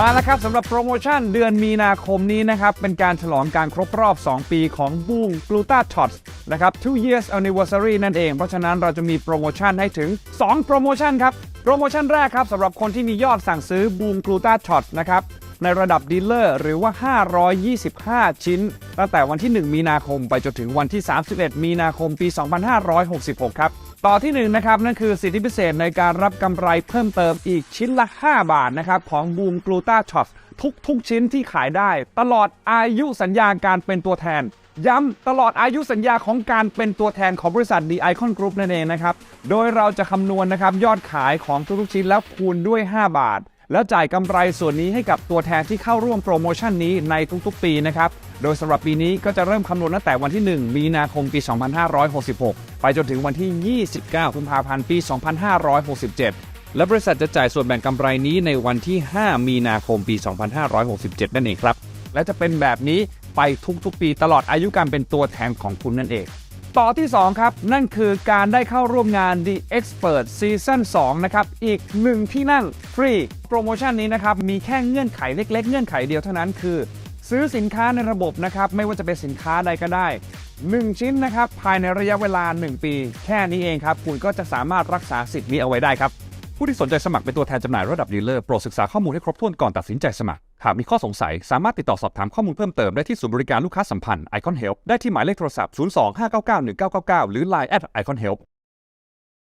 มาแล้วครับสำหรับโปรโมชั่นเดือนมีนาคมนี้นะครับ เป็นการฉลองการครบรอบ 2 ปีของบูมกลูตาช็อตนะครับ two years anniversary นั่นเอง เพราะฉะนั้นเราจะมีโปรโมชั่นให้ถึง 2 โปรโมชั่นครับ โปรโมชั่นแรกครับสำหรับคนที่มียอดสั่งซื้อบูมกลูตาช็อตนะครับ ในระดับดีลเลอร์หรือว่า 525 ชิ้น ตั้งแต่วันที่ 1 มีนาคมไปจนถึงวันที่ 31 มีนาคมปี 2566 ครับต่อที่1นงนะครับนั่นคือสิทธิพิเศษในการรับกำไรเพิ่มเติมอีกชิ้นละ 5 บาทนะครับของบูมกลูตาช็อตทุกๆ ชิ้นที่ขายได้ ตลอดอายุสัญญาการเป็นตัวแทน ย้ำตลอดอายุสัญญาของการเป็นตัวแทนของบริษัท The Icon Group นั่นเองนะครับ โดยเราจะคำนวณนะครับยอดขายของทุกๆชิ้นแล้วคูณด้วย 5 บาท แล้วจ่ายกำไรส่วนนี้ให้กับตัวแทนที่เข้าร่วมโปรโมชั่นนี้ในทุกๆ ปีนะครับ โดยสำหรับปีนี้ก็จะเริ่มคำนวณตั้งแต่วันที่ 1 มีนาคมปี 2566 ไปจนถึงวันที่ 29กุมภาพันธ์ปี 2567 และบริษัทจะจ่ายส่วนแบ่งกำไรนี้ในวันที่ 5 มีนาคมปี 2567 นั่นเองครับ และจะเป็นแบบนี้ไปทุกๆ ปีตลอดอายุการเป็นตัวแทนของคุณนั่นเอง ต่อที่ 2 ครับ นั่นคือการได้เข้าร่วมงาน The Expert Season 2 นะครับ อีก 1 ที่นั่งฟรี โปรโมชั่นนี้นะครับ มีแค่เงื่อนไขเล็ก ๆ เงื่อนไขเดียวเท่านั้นคือ ซื้อสินค้าในระบบนะครับ ไม่ว่าจะเป็นสินค้าใดก็ได้ 1 ชิ้นนะครับ ภายในระยะเวลา 1 ปี แค่นี้เองครับ คุณก็จะสามารถรักษาสิทธิ์นี้เอาไว้ได้ครับ ผู้ที่สนใจสมัครเป็นตัวแทนจำหน่ายระดับดีลเลอร์โปรดศึกษาข้อมูลให้ครบถ้วนก่อนตัดสินใจสมัครหากมีข้อสงสัยสามารถติดต่อสอบถามข้อมูลเพิ่มเติมได้ที่ศูนย์บริการลูกค้าสัมพันธ์ Icon Help ได้ที่หมายเลขโทรศัพท์ 02 599 1999 หรือ Line at Icon Help